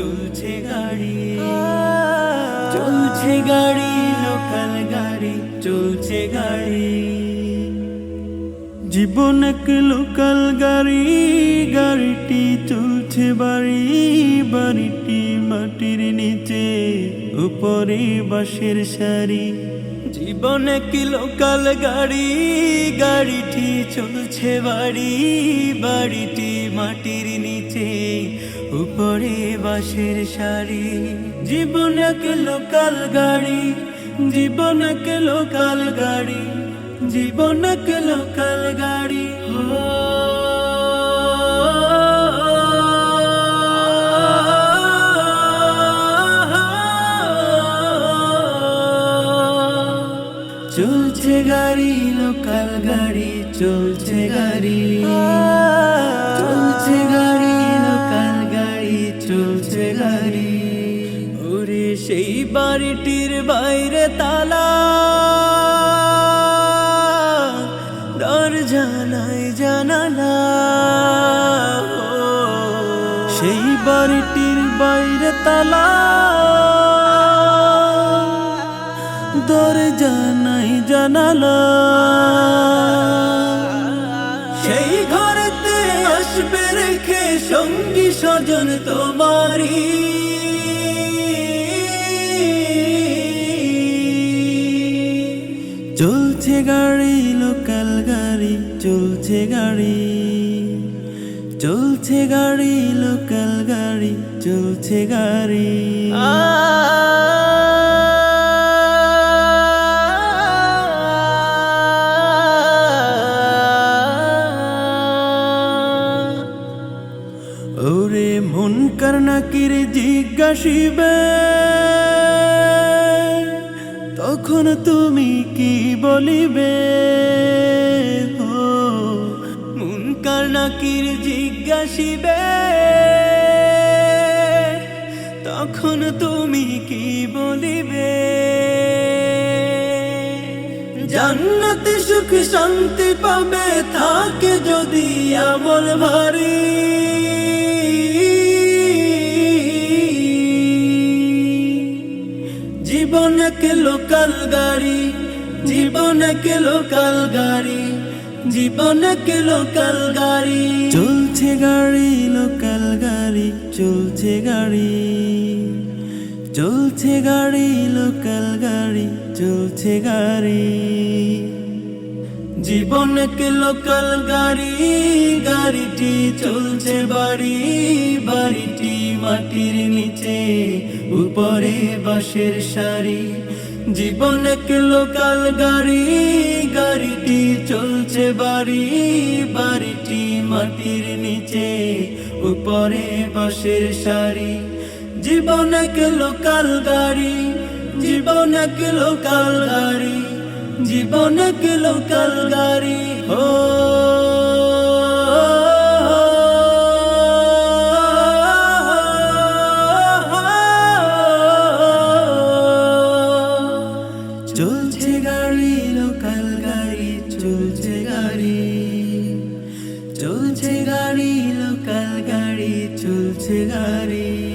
চলছে গাড়ি চলছে গাড়ি লোকাল গাড়ি, চলছে গাড়ি। জীবন এক লোকাল গাড়ি, গাড়িটি চলছে বাড়ি, বাড়িটি মাটির নিচে, উপরে বাঁশের সারি। জীবন কিলোকাল লোকাল গাড়ি? গাড়িটি চলছে বাড়ি, বাড়িটি মাটির নিচে, উপরে বাঁশের সারি। জীবনে কিলোকাল লোকাল গাড়ি? জীবনে কিলোকাল লোকাল গাড়ি? জীবনে কিলোকাল লোকাল গাড়ি? চলছে গাড়ি লোকাল গাড়ি, চলছে গাড়ি। চলছে গাড়ি লোকাল গাড়ি, চলছে গাড়ি। ওরে সেই বাড়িটির বাইরে তালা। দরজা নাই জানালা। সেই বাড়িটির বাইরে তালা। দরজা নাই জানালা। সেই ঘরেতে আসবে রেখে সঙ্গী স্বজন তোমারি চলছে গাড়ি লোকাল গাড়ি, চলছে গাড়ি। চলছে গাড়ি লোকাল গাড়ি, চলছে গাড়ি। কারনাকির জিজ্ঞাসিবে, তখন তুমি কি বলিবে? ও মন কারনাকির জিজ্ঞাসিবে, তখন তুমি কি বলিবে? জান্নাতে সুখ শান্তি পাবে, থাকে যদি আমল ভারী। জীবন এক লোকাল গাড়ি জীবন এক লোকাল গাড়ি জীবন এক লোকাল গাড়ি। চলছে গাড়ি লোকাল গাড়ি চলছে গাড়ি। চলছে গাড়ি লোকাল গাড়ি চলছে গাড়ি। জীবন কে লোকাল গাড়ি গাড়িটি চলছে বাড়ি বাড়িটি মাটির নিচে, উপরে বাঁশের সারি। জীবন লোকাল গাড়ি, গাড়িটি চলছে বাড়ি, বাড়িটি মাটির নিচে, উপরে বাঁশের সারি। জীবন লোকাল গাড়ি, জীবন লোকাল গাড়ি, জীবন লোকাল গাড়ি, হো। চলছে